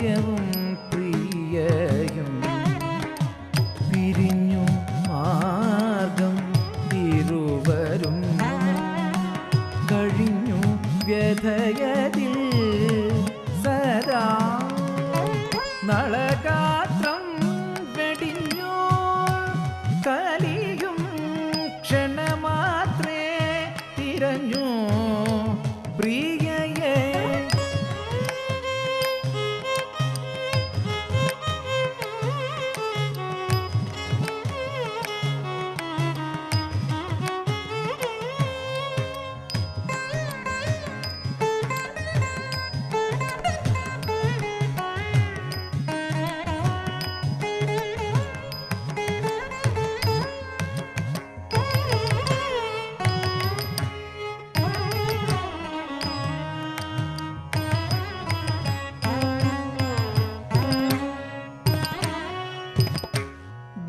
ഭാഗ്യവും പ്രിയയും പിരിഞ്ഞു മാർഗം ഇരുവരും കഴിഞ്ഞു വ്യഥയതിൽ സരാ നളകാത്രം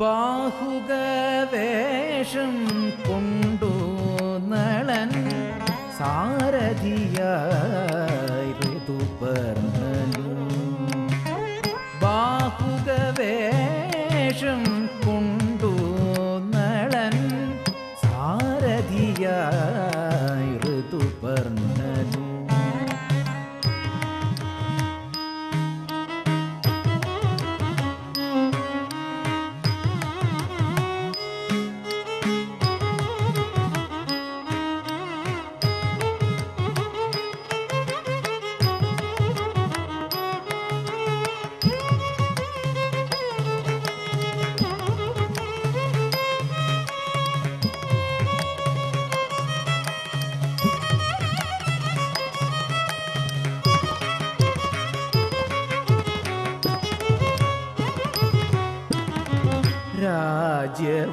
ബാഹുകവേഷം കൊണ്ടു 结